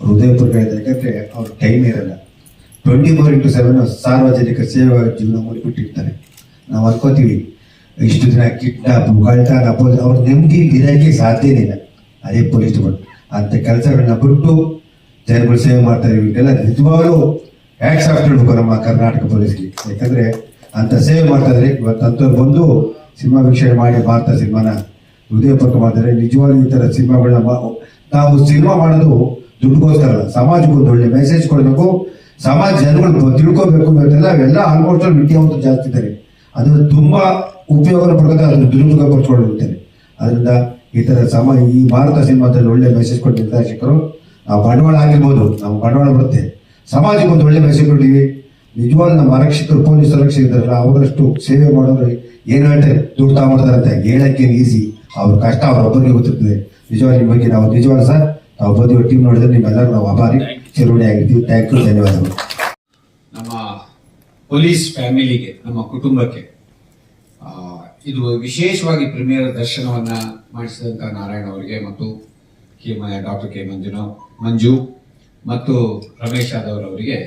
ಹೃದಯಪೂರ್ವಕ ಹೇಳ್ತಾರೆ ಯಾಕಂದ್ರೆ ಅವ್ರ ಟೈಮ್ ಇರಲ್ಲ. ಟ್ವೆಂಟಿ ಫೋರ್ ಇಂಟು ಸೆವೆನ್ ಸಾರ್ವಜನಿಕ ಸೇವಾ ಜೀವನ ಮುಡಿಬಿಟ್ಟಿರ್ತಾರೆ ನಾವು ಅನ್ಕೋತೀವಿ, ಇಷ್ಟು ದಿನ ಕಿಡ್ನಾಪ್ ಗಳ್ತಾನ ಅವ್ರ ನೆಮ್ಮದಿ ಇರೋಕ್ಕೆ ಸಾಧ್ಯನೇ ಇಲ್ಲ ಅದೇ ಪೊಲೀಸ್ ಡಿಪಾರ್ಟ್ಮೆಂಟ್ ಅಂತ ಕೆಲಸಗಳನ್ನ ಬಿಟ್ಟು ಜನಗಳು ಸೇವೆ ಮಾಡ್ತಾರೆ ಇದೆಲ್ಲ ನಿಜವಾಗ್ಲೂ ಆಫ್ ಹೇಳ್ಬೇಕು ನಮ್ಮ ಕರ್ನಾಟಕ ಪೊಲೀಸ್ಗೆ. ಯಾಕಂದ್ರೆ ಅಂತ ಸೇವೆ ಮಾಡ್ತಾ ಇದ್ರೆ ಇವತ್ತು ಬಂದು ಸಿನಿಮಾ ವೀಕ್ಷಣೆ ಮಾಡಿ ಭಾರತ ಸಿನಿಮಾನ ಹೃದಯಪೂರ್ವಕ ಮಾಡ್ತಾರೆ ನಿಜವಾಗ್ಲೂ ಈ ಥರ ಸಿನಿಮಾಗಳನ್ನ ನಾವು ಸಿನಿಮಾ ಮಾಡೋದು ದುಡ್ಡುಗೋಸ್ಕರ ಅಲ್ಲ ಸಮಾಜಕ್ಕೆ ಒಂದು ಒಳ್ಳೆ ಮೆಸೇಜ್ ಕೊಡಬೇಕು, ಸಮಾಜ ಜನಗಳು ತಿಳ್ಕೊಬೇಕು ಇವತ್ತೆಲ್ಲ ಅವೆಲ್ಲ ಆಲ್ಮೋಸ್ಟ್ ವಿದ್ಯಾವಂತರು ಜಾಸ್ತಿ ಇದ್ದಾರೆ ಅದರ ತುಂಬಾ ಉಪಯೋಗ ಪಡ್ಕೊಂಡು ಅದನ್ನು ದುರುಪಯೋಗ ಪಡ್ಕೊಂಡಿರ್ತಾರೆ ಅದರಿಂದ ಈ ತರ ಸಮ, ಈ ಭಾರತ ಸಿನಿಮಾದಲ್ಲಿ ಒಳ್ಳೆ ಮೆಸೇಜ್ ಕೊಟ್ಟು ನಿರ್ದೇಶಕರು, ನಾವು ಬಂಡವಾಳ ಆಗಿರ್ಬೋದು, ನಾವು ಬಂಡವಾಳ ಬರುತ್ತೆ. ಸಮಾಜಕ್ಕೆ ಒಂದು ಒಳ್ಳೆ ಮೆಸೇಜ್ ಕೊಟ್ಟಿವಿ ನಿಜವಾದ ನಮ್ಮ ಆರಕ್ಷಕರು ಪೊಲೀಸ್ ಇದ್ದಾರಲ್ಲ ಅವರಷ್ಟು ಸೇವೆ ಮಾಡೋರು ಏನು ಹೇಳ್ತಾರೆ? ದುಡ್ಡು ತಗೊಂಡ್ತಾರೆ ಅಂತ ಹೇಳಕ್ಕೆ ಈಸಿ ಅವ್ರ ಕಷ್ಟ ಅವ್ರೊಬ್ಬರಿಗೆ ಗೊತ್ತಿರ್ತದೆ. ನಿಜವಾಗಿ ಬಗ್ಗೆ ನಾವು ನಿಜವಾದ ಸರ್. ನಾವು ಬಂದು ಟೀಮ್ ನೋಡಿದ್ರೆ ನಿಮ್ಮೆಲ್ಲರೂ ನಾವು ಆಭಾರಿ ಚಿರುಣಿ ಆಗಿರ್ತೀವಿ. ಥ್ಯಾಂಕ್ ಯು ಧನ್ಯವಾದಗಳು. ನಮ್ಮ ಪೊಲೀಸ್ ಫ್ಯಾಮಿಲಿಗೆ, ನಮ್ಮ ಕುಟುಂಬಕ್ಕೆ ಇದು ವಿಶೇಷವಾಗಿ ಪ್ರೀಮಿಯರ್ ದರ್ಶನವನ್ನ ಮಾಡಿಸಿದಂತ ನಾರಾಯಣ ಅವರಿಗೆ ಮತ್ತು ಕೆ ಡಾಕ್ಟರ್ ಕೆ ಮಂಜುನ, ಮಂಜು ಮತ್ತು ರಮೇಶ್ ಯಾದವ್ ಅವರಿಗೆ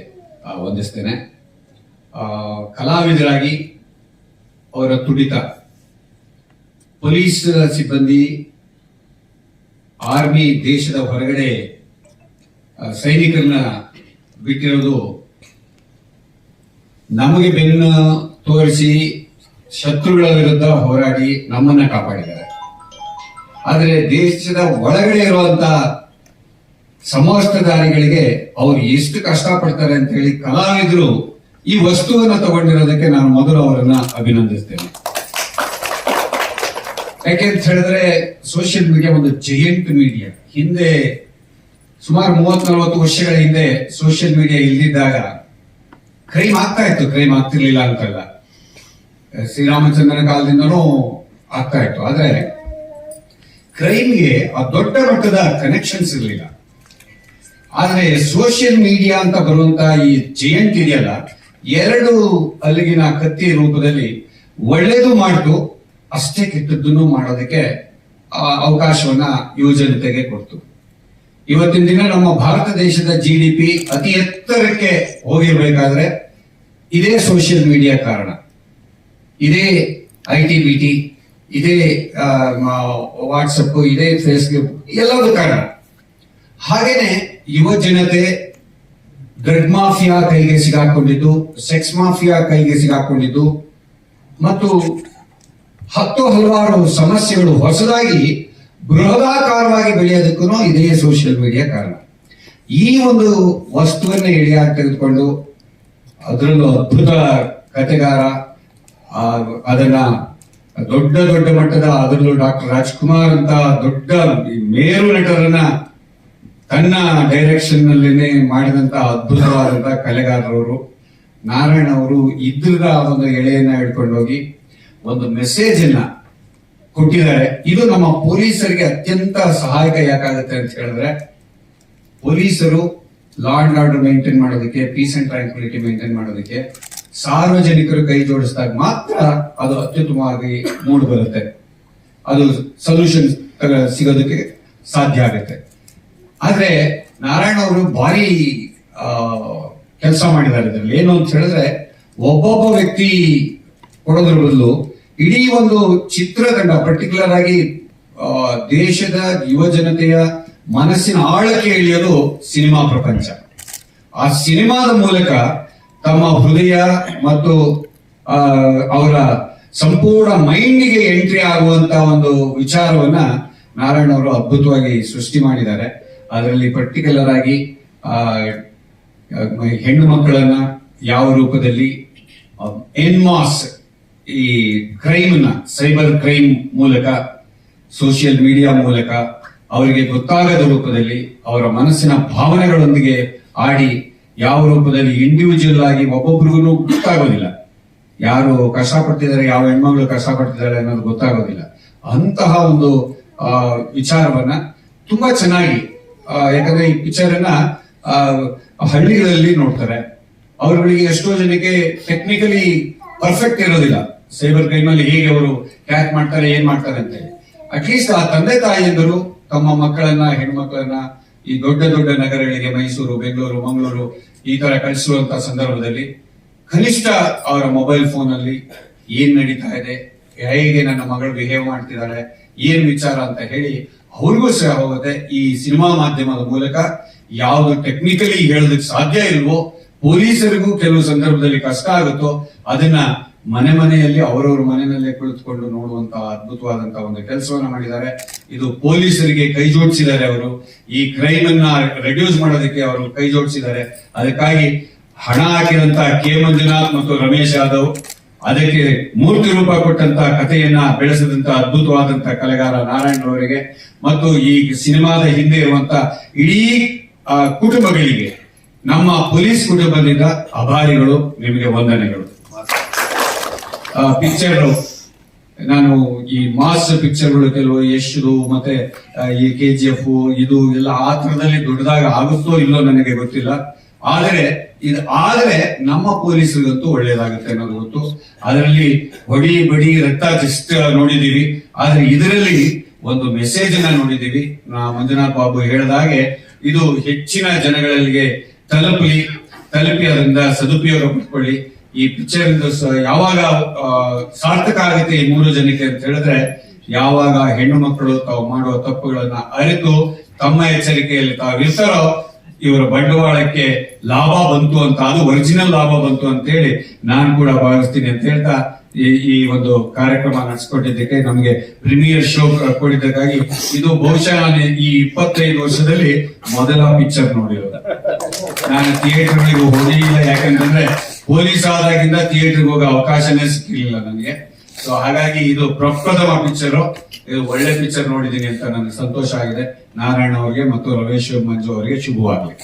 ವಂದಿಸ್ತೇನೆ. ಕಲಾವಿದರಾಗಿ ಅವರ ತುಡಿತ ಪೊಲೀಸ್ ಸಿಬ್ಬಂದಿ ಆರ್ಮಿ ದೇಶದ ಹೊರಗಡೆ ಸೈನಿಕರನ್ನ ಬಿಟ್ಟಿರೋದು ನಮಗೆ ಬೆನ್ನು ತೋರಿಸಿ ಶತ್ರುಗಳ ವಿರುದ್ಧ ಹೋರಾಡಿ ನಮ್ಮನ್ನ ಕಾಪಾಡಿದ್ದಾರೆ. ಆದರೆ ದೇಶದ ಒಳಗಡೆ ಇರುವಂತ ಸಮವಸ್ತ್ರಧಾರಿಗಳಿಗೆ ಅವ್ರು ಎಷ್ಟು ಕಷ್ಟಪಡ್ತಾರೆ ಅಂತ ಹೇಳಿ ಕಲಾವಿದರು ಈ ವಸ್ತುವನ್ನ ತಗೊಂಡಿರೋದಕ್ಕೆ ನಾನು ಮೊದಲು ಅವರನ್ನ ಅಭಿನಂದಿಸ್ತೇನೆ. ಯಾಕೆಂತ ಹೇಳಿದ್ರೆ ಸೋಷಿಯಲ್ ಮೀಡಿಯಾ ಒಂದು ಜಯಂಟ್ ಮೀಡಿಯಾ ಹಿಂದೆ ಸುಮಾರು ಮೂವತ್ ನಲವತ್ತು ವರ್ಷಗಳ ಹಿಂದೆ ಸೋಷಿಯಲ್ ಮೀಡಿಯಾ ಇಲ್ದಿದ್ದಾಗ ಕ್ರೈಮ್ ಆಗ್ತಾ ಇತ್ತು. ಕ್ರೈಮ್ ಆಗ್ತಿರ್ಲಿಲ್ಲ ಅಂತಲ್ಲ. ಶ್ರೀರಾಮಚಂದ್ರನ ಕಾಲದಿಂದನೂ ಆಗ್ತಾ ಇತ್ತು. ಆದ್ರೆ ಕ್ರೈಮ್ಗೆ ಆ ದೊಡ್ಡ ಮಟ್ಟದ ಕನೆಕ್ಷನ್ಸ್ ಇರಲಿಲ್ಲ. ಆದ್ರೆ ಸೋಷಿಯಲ್ ಮೀಡಿಯಾ ಅಂತ ಬರುವಂತ ಈ ಜಯಂಟ್ ಇದೆಯಲ್ಲ ಎರಡು ಅಲ್ಲಿಗಿನ ಕತ್ತಿ ರೂಪದಲ್ಲಿ ಒಳ್ಳೇದು ಮಾಡ್ತು ಅಷ್ಟೇ ಕೆಟ್ಟದ್ದನ್ನು ಮಾಡೋದಕ್ಕೆ ಅವಕಾಶವನ್ನ ಯುವಜನತೆಗೆ ಕೊಡ್ತು. ಇವತ್ತಿನ ದಿನ ನಮ್ಮ ಭಾರತ ದೇಶದ ಜಿ ಡಿ ಪಿ ಅತಿ ಎತ್ತರಕ್ಕೆ ಹೋಗಿರ್ಬೇಕಾದ್ರೆ ಇದೇ ಸೋಷಿಯಲ್ ಮೀಡಿಯಾ ಕಾರಣ. ಇದೇ ಐ ಟಿ ಬಿ ಟಿ ಇದೇ ವಾಟ್ಸಪ್ ಇದೇ ಫೇಸ್ಬುಕ್ ಎಲ್ಲದೂ ಕಾರಣ. ಹಾಗೇನೆ ಯುವ ಜನತೆ ಡ್ರಗ್ ಮಾಫಿಯಾ ಕೈಗೆ ಸಿಗಾಕೊಂಡಿದ್ದು ಸೆಕ್ಸ್ ಮಾಫಿಯಾ ಕೈಗೆ ಸಿಗಾಕೊಂಡಿದ್ದು, ಮತ್ತು ಹತ್ತು ಹಲವಾರು ಸಮಸ್ಯೆಗಳು ಹೊಸದಾಗಿ ಬೃಹದಾಕಾರವಾಗಿ ಬೆಳೆಯೋದಕ್ಕೂ ಇದೇ ಸೋಷಿಯಲ್ ಮೀಡಿಯಾ ಕಾರಣ. ಈ ಒಂದು ವಸ್ತುವನ್ನ ಎಳೆಯಾಗಿ ತೆಗೆದುಕೊಂಡು ಅದರಲ್ಲೂ ಅದ್ಭುತ ಕತೆಗಾರ ಆ, ಅದನ್ನ ದೊಡ್ಡ ದೊಡ್ಡ ಮಟ್ಟದ ಅದರಲ್ಲೂ ಡಾಕ್ಟರ್ ರಾಜ್ಕುಮಾರ್ ಅಂತ ದೊಡ್ಡ ಮೇರು ನಟರನ್ನ ತನ್ನ ಡೈರೆಕ್ಷನ್ ನಲ್ಲಿನೇ ಮಾಡಿದಂತ ಅದ್ಭುತವಾದಂತ ಕಲೆಗಾರರವರು. ನಾರಾಯಣ ಅವರು ಇದ್ರದ ಒಂದು ಎಳೆಯನ್ನ ಹಿಡ್ಕೊಂಡು ಹೋಗಿ ಒಂದು ಮೆಸೇಜ್ ಅನ್ನ ಕೊಟ್ಟಿದ್ದಾರೆ. ಇದು ನಮ್ಮ ಪೊಲೀಸರಿಗೆ ಅತ್ಯಂತ ಸಹಾಯಕ ಯಾಕಾಗುತ್ತೆ ಅಂತ ಹೇಳಿದ್ರೆ, ಪೊಲೀಸರು ಲಾ ಅಂಡ್ ಆರ್ಡರ್ ಮೇಂಟೈನ್ ಮಾಡೋದಕ್ಕೆ ಪೀಸ್ ಅಂಡ್ ಟ್ರಾಂಕ್ವಿಲಿಟಿ ಮೇಂಟೈನ್ ಮಾಡೋದಕ್ಕೆ ಸಾರ್ವಜನಿಕರು ಕೈ ಜೋಡಿಸಿದಾಗ ಮಾತ್ರ ಅದು ಅತ್ಯುತ್ತಮವಾಗಿ ಮೂಡ್ ಬರುತ್ತೆ. ಅದು ಸೊಲ್ಯೂಷನ್ ಸಿಗೋದಕ್ಕೆ ಸಾಧ್ಯ ಆಗುತ್ತೆ. ಆದ್ರೆ ನಾರಾಯಣ ಅವರು ಭಾರಿ ಕೆಲಸ ಮಾಡಿದ್ದಾರೆ ಇದರಲ್ಲಿ. ಏನು ಅಂತ ಹೇಳಿದ್ರೆ, ಒಬ್ಬೊಬ್ಬ ವ್ಯಕ್ತಿ ಕೊಡೋದ್ರ ಬದಲು ಇಡೀ ಒಂದು ಚಿತ್ರತಂಡ ಪರ್ಟಿಕ್ಯುಲರ್ ಆಗಿ ದೇಶದ ಯುವ ಜನತೆಯ ಮನಸ್ಸಿನ ಆಳಕ್ಕೆ ಇಳಿಯೋದು ಸಿನಿಮಾ ಪ್ರಪಂಚ. ಆ ಸಿನಿಮಾದ ಮೂಲಕ ತಮ್ಮ ಹೃದಯ ಮತ್ತು ಅವರ ಸಂಪೂರ್ಣ ಮೈಂಡಿಗೆ ಎಂಟ್ರಿ ಆಗುವಂತ ಒಂದು ವಿಚಾರವನ್ನ ನಾರಾಯಣ ಅವರು ಅದ್ಭುತವಾಗಿ ಸೃಷ್ಟಿ ಮಾಡಿದ್ದಾರೆ. ಅದರಲ್ಲಿ ಪರ್ಟಿಕ್ಯುಲರ್ ಆಗಿ ಹೆಣ್ಣು ಮಕ್ಕಳನ್ನ ಯಾವ ರೂಪದಲ್ಲಿ ಎನ್ಮಾಸ್ ಈ ಕ್ರೈಮ್ನ ಸೈಬರ್ ಕ್ರೈಮ್ ಮೂಲಕ ಸೋಷಿಯಲ್ ಮೀಡಿಯಾ ಮೂಲಕ ಅವರಿಗೆ ಗೊತ್ತಾಗದ ರೂಪದಲ್ಲಿ ಅವರ ಮನಸ್ಸಿನ ಭಾವನೆಗಳೊಂದಿಗೆ ಆಡಿ ಯಾವ ರೂಪದಲ್ಲಿ ಇಂಡಿವಿಜುವಲ್ ಆಗಿ ಒಬ್ಬೊಬ್ರಿಗೂ ಗೊತ್ತಾಗೋದಿಲ್ಲ. ಯಾರು ಕಷ್ಟಪಡ್ತಿದ್ದಾರೆ ಯಾವ ಹೆಣ್ಮಗಳು ಕಷ್ಟಪಡ್ತಿದ್ದಾರೆ ಅನ್ನೋದು ಗೊತ್ತಾಗೋದಿಲ್ಲ. ಅಂತಹ ಒಂದು ವಿಚಾರವನ್ನ ತುಂಬಾ ಚೆನ್ನಾಗಿ ಯಾಕಂದ್ರೆ ಈ ಪಿಕ್ಚರ್ ಅನ್ನ ಆ, ಹಳ್ಳಿಗಳಲ್ಲಿ ನೋಡ್ತಾರೆ. ಅವರುಗಳಿಗೆ ಎಷ್ಟೋ ಜನಕ್ಕೆ ಟೆಕ್ನಿಕಲಿ ಪರ್ಫೆಕ್ಟ್ ಇರೋದಿಲ್ಲ. ಸೈಬರ್ ಕ್ರೈಮ್ ಅಲ್ಲಿ ಹೇಗೆ ಅವರು ಕ್ಯಾಚ್ ಮಾಡ್ತಾರೆ, ಏನ್ ಮಾಡ್ತಾರೆ ಅಂತ ಅಟ್ಲೀಸ್ಟ್ ಆ ತಂದೆ ತಾಯಿಯಂದರು ತಮ್ಮ ಮಕ್ಕಳನ್ನ, ಹೆಣ್ಮಕ್ಳನ್ನ, ಈ ದೊಡ್ಡ ದೊಡ್ಡ ನಗರಗಳಿಗೆ, ಮೈಸೂರು, ಬೆಂಗಳೂರು, ಮಂಗಳೂರು, ಈ ತರ ಕಳಿಸುವಂತ ಸಂದರ್ಭದಲ್ಲಿ ಕನಿಷ್ಠ ಅವರ ಮೊಬೈಲ್ ಫೋನ್ ಅಲ್ಲಿ ಏನ್ ನಡೀತಾ ಇದೆ, ಹೇಗೆ ನನ್ನ ಮಗಳು ಬಿಹೇವ್ ಮಾಡ್ತಿದ್ದಾರೆ ಏನ್ ವಿಚಾರ ಅಂತ ಹೇಳಿ ಅವ್ರಿಗೂ ಸಹ ಹೋಗುತ್ತೆ. ಈ ಸಿನಿಮಾ ಮಾಧ್ಯಮದ ಮೂಲಕ ಯಾವುದು ಟೆಕ್ನಿಕಲಿ ಹೇಳೋದಕ್ಕೆ ಸಾಧ್ಯ ಇಲ್ವೋ ಪೊಲೀಸರಿಗೂ ಕೆಲವು ಸಂದರ್ಭದಲ್ಲಿ ಕಷ್ಟ ಆಗುತ್ತೋ ಅದನ್ನ ಮನೆ ಮನೆಯಲ್ಲಿ ಅವರವ್ರ ಮನೆಯಲ್ಲೇ ಕುಳಿತುಕೊಂಡು ನೋಡುವಂತಹ ಅದ್ಭುತವಾದಂತಹ ಒಂದು ಕೆಲಸವನ್ನ ಮಾಡಿದ್ದಾರೆ. ಇದು ಪೊಲೀಸರಿಗೆ ಕೈ ಜೋಡಿಸಿದ್ದಾರೆ ಅವರು. ಈ ಕ್ರೈಮ್ ಅನ್ನ ರೆಡ್ಯೂಸ್ ಮಾಡೋದಕ್ಕೆ ಅವರು ಕೈ ಜೋಡಿಸಿದ್ದಾರೆ. ಅದಕ್ಕಾಗಿ ಹಣ ಹಾಕಿದಂತ ಕೆ ಮಂಜುನಾಥ್ ಮತ್ತು ರಮೇಶ್ ಯಾದವ್, ಅದಕ್ಕೆ ಮೂರ್ತಿ ರೂಪ ಕೊಟ್ಟಂತ ಕಥೆಯನ್ನ ಬೆಳೆಸಿದಂತ ಅದ್ಭುತವಾದಂತಹ ಕಲೆಗಾರ ನಾರಾಯಣರವರಿಗೆ ಮತ್ತು ಈ ಸಿನಿಮಾದ ಹಿಂದೆ ಇರುವಂತ ಇಡೀ ಕುಟುಂಬಗಳಿಗೆ ನಮ್ಮ ಪೊಲೀಸ್ ಕುಟುಂಬದಿಂದ ಅಭಾರಿಗಳು, ನಿಮಗೆ ವಂದನೆಗಳು. ಪಿಕ್ಚರ್ ನಾನು ಈ ಮಾಸ್ ಪಿಕ್ಚರ್ಗಳು ಕೆಲವು ಯಶ್ದು ಮತ್ತೆ ಈ ಕೆ ಜಿ ಎಫ್ ಇದು ಎಲ್ಲ ಆ ದೊಡ್ಡದಾಗ ಆಗುತ್ತೋ ಇಲ್ಲೋ ನನಗೆ ಗೊತ್ತಿಲ್ಲ. ಆದರೆ, ಇದು ಆದರೆ ನಮ್ಮ ಪೊಲೀಸರಿಗಂತೂ ಒಳ್ಳೇದಾಗುತ್ತೆ ಅನ್ನೋದು ಗೊತ್ತು. ಅದರಲ್ಲಿ ಹೊಡಿ, ಬಡಿ, ರಕ್ತ ಜಸ್ಟ್ ನೋಡಿದೀವಿ ಆದ್ರೆ ಇದರಲ್ಲಿ ಒಂದು ಮೆಸೇಜ್ ಅನ್ನ ನೋಡಿದೀವಿ ಮಂಜುನಾಥ್ ಬಾಬು ಹೇಳಿದಾಗೆ ಇದು ಹೆಚ್ಚಿನ ಜನಗಳಿಗೆ ತಲುಪಲಿ ತಲುಪಿ ಅದರಿಂದ ಸದುಪಯೋಗ ಪಡ್ಕೊಳ್ಳಿ. ಈ ಪಿಕ್ಚರ್ ಯಾವಾಗ ಸಾರ್ಥಕ ಆಗುತ್ತೆ ಈ ಮೂರು ಜನಕ್ಕೆ ಅಂತ ಹೇಳಿದ್ರೆ, ಯಾವಾಗ ಹೆಣ್ಣು ಮಕ್ಕಳು ತಾವು ಮಾಡುವ ತಪ್ಪುಗಳನ್ನ ಅರಿತು, ತಮ್ಮ ಎಚ್ಚರಿಕೆಯಲ್ಲಿ ತಾವಿರ್ತಾರೋ ಇವರ ಬಂಡವಾಳಕ್ಕೆ ಲಾಭ ಬಂತು ಅಂತ, ಅದು ಒರಿಜಿನಲ್ ಲಾಭ ಬಂತು ಅಂತ ಹೇಳಿ ನಾನು ಕೂಡ ಭಾವಿಸ್ತೀನಿ ಅಂತ ಹೇಳ್ತಾ, ಈ ಈ ಒಂದು ಕಾರ್ಯಕ್ರಮ ನಡೆಸ್ಕೊಟ್ಟಿದ್ದಕ್ಕೆ ನಮಗೆ ಪ್ರೀಮಿಯರ್ ಶೋ ಕೊಟ್ಟಿದ್ದಕ್ಕಾಗಿ ಇದು ಬಹುಶಃ ಈ ಇಪ್ಪತ್ತೈದು ವರ್ಷದಲ್ಲಿ ಮೊದಲ ಪಿಕ್ಚರ್ ನೋಡಿರೋದು. ನಾನು ಥಿಯೇಟರ್ಗಳಿಗೆ ಹೋಗಿಲ್ಲ ಯಾಕಂತಂದ್ರೆ ಪೊಲೀಸ್ ಆದಾಗಿಂದ ಥಿಯೇಟರ್ಗೆ ಹೋಗೋ ಅವಕಾಶನೇ ಸಿಕ್ಕಿಲ್ಲ ನನಗೆ. ಸೊ ಹಾಗಾಗಿ ಇದು ಪ್ರಪ್ರಥಮ ಪಿಕ್ಚರ್ ಇದು ಒಳ್ಳೆ ಪಿಕ್ಚರ್ ನೋಡಿದೀನಿ ಅಂತ ನನಗೆ ಸಂತೋಷ ಆಗಿದೆ. ನಾರಾಯಣ ಅವರಿಗೆ ಮತ್ತು ರಮೇಶ್ ಮಂಜು ಅವರಿಗೆ ಶುಭವಾಗಲಿ.